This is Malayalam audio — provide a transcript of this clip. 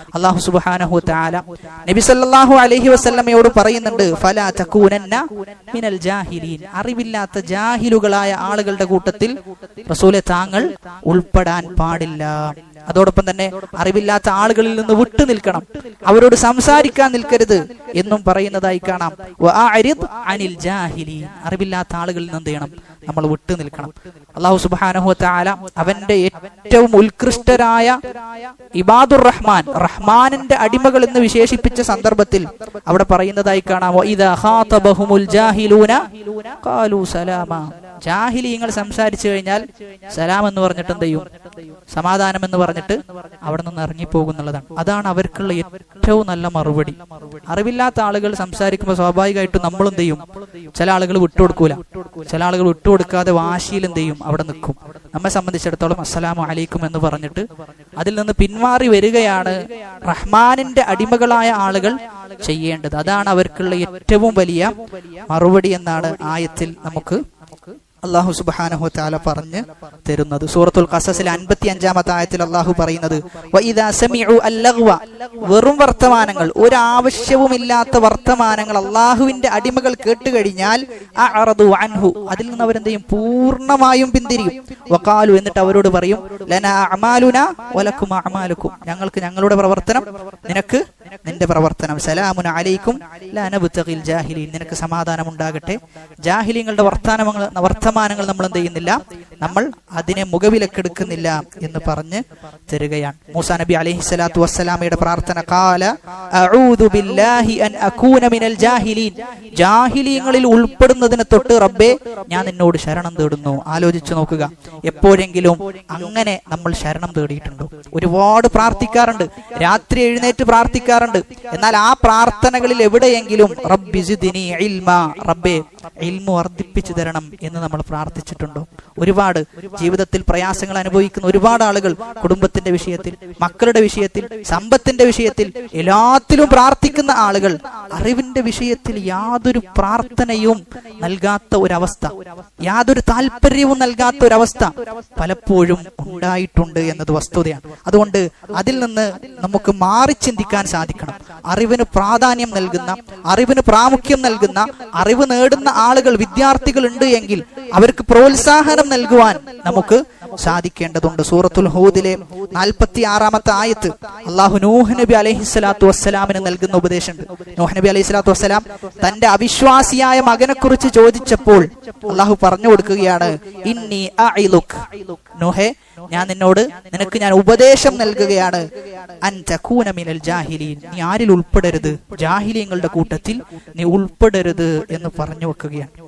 അള്ളാഹു സുബാനഹു താല നബി സല്ലല്ലാഹു അലൈഹി വസല്ലമയോട് പറയുന്നുണ്ട് ഫല മിനൽ ജാഹിലീൻ. അറിവില്ലാത്ത ജാഹിലുകളായ ആളുകളുടെ കൂട്ടത്തിൽ റസൂലെ താങ്കൾ ഉൾപ്പെടാൻ പാടില്ല. അതോടൊപ്പം തന്നെ അറിവില്ലാത്ത ആളുകളിൽ നിന്ന് വിട്ടു നിൽക്കണം. അവരോട് സംസാരിക്കാൻ നിൽക്കരുത് എന്നും പറയുന്നതായി കാണാം. അനിൽ ജാഹിലീൻ. അറിവില്ലാത്ത ആളുകളിൽ നിന്ന് ചെയ്യണം? നമ്മൾ വിട്ടു നിൽക്കണം. അള്ളാഹു സുബ്ഹാനഹു തആല അവന്റെ ഏറ്റവും ഉത്കൃഷ്ടരായ ഇബാദുർ റഹ്മാൻ റഹ്മാനിന്റെ അടിമകൾ എന്ന് വിശേഷിപ്പിച്ച സന്ദർഭത്തിൽ അവിടെ പറയുന്നതായി കാണാമോ വഇദാ ജാഹിലീങ്ങൾ സംസാരിച്ചു കഴിഞ്ഞാൽ സലാം എന്ന് പറഞ്ഞിട്ട് എന്ത് ചെയ്യും? സമാധാനം എന്ന് പറഞ്ഞിട്ട് അവിടെ നിന്ന് ഇറങ്ങിപ്പോകുന്നുള്ളതാണ്. അതാണ് അവർക്കുള്ള ഏറ്റവും നല്ല മറുപടി. അറിവില്ലാത്ത ആളുകൾ സംസാരിക്കുമ്പോൾ സ്വാഭാവികമായിട്ടും നമ്മൾ എന്ത് ചെയ്യും? ചില ആളുകൾ വിട്ടുകൊടുക്കൂല. ചില ആളുകൾ വിട്ടുകൊടുക്കാതെ വാശിയിൽ എന്ത് ചെയ്യും? അവിടെ നിൽക്കും. നമ്മെ സംബന്ധിച്ചിടത്തോളം അസ്സലാമു അലൈക്കും എന്ന് പറഞ്ഞിട്ട് അതിൽ നിന്ന് പിന്മാറി വരികയാണ് റഹ്മാനിന്റെ അടിമകളായ ആളുകൾ ചെയ്യേണ്ടത്. അതാണ് അവർക്കുള്ള ഏറ്റവും വലിയ മറുപടി എന്നാണ് ആയത്തിൽ നമുക്ക് അള്ളാഹു സുബാനഹു താല പറഞ്ഞ് തരുന്നത്. സൂറത്തുൽ ഖസസിലെ അൻപത്തി അഞ്ചാമത്തെ ആയത്തിൽ അള്ളാഹു പറയുന്നത് വെറും വർത്തമാനങ്ങൾ ഒരു ആവശ്യവുമില്ലാത്ത വർത്തമാനങ്ങൾ അള്ളാഹുവിന്റെ അടിമകൾ കേട്ടുകഴിഞ്ഞാൽ അൻഹു അതിൽ നിന്ന് അവരെന്ത് ചെയ്യും പൂർണമായും പിന്തിരിയും. വക്കാലു എന്നിട്ട് അവരോട് പറയും ലന അമാലുന വലക്കും അമാലുക്കും ഞങ്ങൾക്ക് ഞങ്ങളുടെ പ്രവർത്തനം നിനക്ക് നിന്റെ പ്രവർത്തനം സലാമുന അലൈക്കും. ലനബ്തഗിൽ ജാഹിലീൻ. നിനക്ക് സമാധാനം ഉണ്ടാകട്ടെ ജാഹിലിങ്ങളുടെ വർത്തമാനങ്ങൾ വർത്തമാനങ്ങൾ നമ്മൾ എന്ത് ചെയ്യുന്നില്ല. നമ്മൾ അതിനെ മുഖവിലക്കെടുക്കുന്നില്ല എന്ന് പറഞ്ഞ് തരികയാണ്. മൂസാ നബി അലൈഹി സ്വലാത്തു വസ്സലാമയുടെ പ്രാർത്ഥന കാല ജാഹിലീങ്ങളിൽ ഉൾപ്പെടുന്നതിനെ തൊട്ട് റബ്ബേ ഞാൻ നിന്നോട് ശരണം തേടുന്നു. ആലോചിച്ചു നോക്കുക. എപ്പോഴെങ്കിലും അങ്ങനെ നമ്മൾ ശരണം തേടിയിട്ടുണ്ടോ? ഒരുപാട് പ്രാർത്ഥിക്കാറുണ്ട്. രാത്രി എഴുന്നേറ്റ് പ്രാർത്ഥിക്കാറുണ്ട്. എന്നാൽ ആ പ്രാർത്ഥനകളിൽ എവിടെയെങ്കിലും റബ്ബി റബ്ബെ വർദ്ധിപ്പിച്ചു തരണം എന്ന് നമ്മൾ പ്രാർത്ഥിച്ചിട്ടുണ്ടോ? ഒരുപാട് ജീവിതത്തിൽ പ്രയാസങ്ങൾ അനുഭവിക്കുന്ന ഒരുപാട് ആളുകൾ കുടുംബത്തിന്റെ വിഷയത്തിൽ മക്കളുടെ വിഷയത്തിൽ സമ്പത്തിന്റെ വിഷയത്തിൽ എല്ലാത്തിലും പ്രാർത്ഥിക്കുന്ന ആളുകൾ അറിവിന്റെ വിഷയത്തിൽ യാതൊരു പ്രാർത്ഥനയും നൽകാത്ത ഒരവസ്ഥ യാതൊരു താല്പര്യവും നൽകാത്ത ഒരവസ്ഥ പലപ്പോഴും ഉണ്ടായിട്ടുണ്ട് എന്നത് വസ്തുതയാണ്. അതുകൊണ്ട് അതിൽ നിന്ന് നമുക്ക് മാറി ചിന്തിക്കാൻ സാധിക്കണം. അറിവിന് പ്രാധാന്യം നൽകുന്ന അറിവിന് പ്രാമുഖ്യം നൽകുന്ന അറിവ് നേടുന്ന ആളുകൾ വിദ്യാർത്ഥികൾ ഉണ്ട് എങ്കിൽ അവർക്ക് പ്രോത്സാഹനം നൽകുവാൻ നമുക്ക് സാധിക്കേണ്ടതുണ്ട്. സൂറത്തുൽ ഹൂദിലെ നാൽപ്പത്തി ആറാമത്തെ ആയത്ത് അള്ളാഹു നൂഹ് നബി അലൈഹി സ്വലാത്തു വസ്സലാമിന് നൽകുന്ന ഉപദേശമുണ്ട് നൂഹ് നബി അലൈഹി സ്വലാത്തു വസ്സലാം തന്റെ അവിശ്വാസിയായ മകനെ കുറിച്ച് ചോദിച്ചപ്പോൾ അള്ളാഹു പറഞ്ഞു കൊടുക്കുകയാണ് ഇന്നി നൂഹെ ഞാൻ നിന്നോട് നിനക്ക് ഞാൻ ഉപദേശം നൽകുകയാണ് അൻ തകൂന മിനൽ ജാഹിലീൻ. നീ ആരിൽ ഉൾപ്പെടരുത്? ജാഹിലിയങ്ങളുടെ കൂട്ടത്തിൽ നീ ഉൾപ്പെടരുത് എന്ന് പറഞ്ഞു വെക്കുകയാണ്.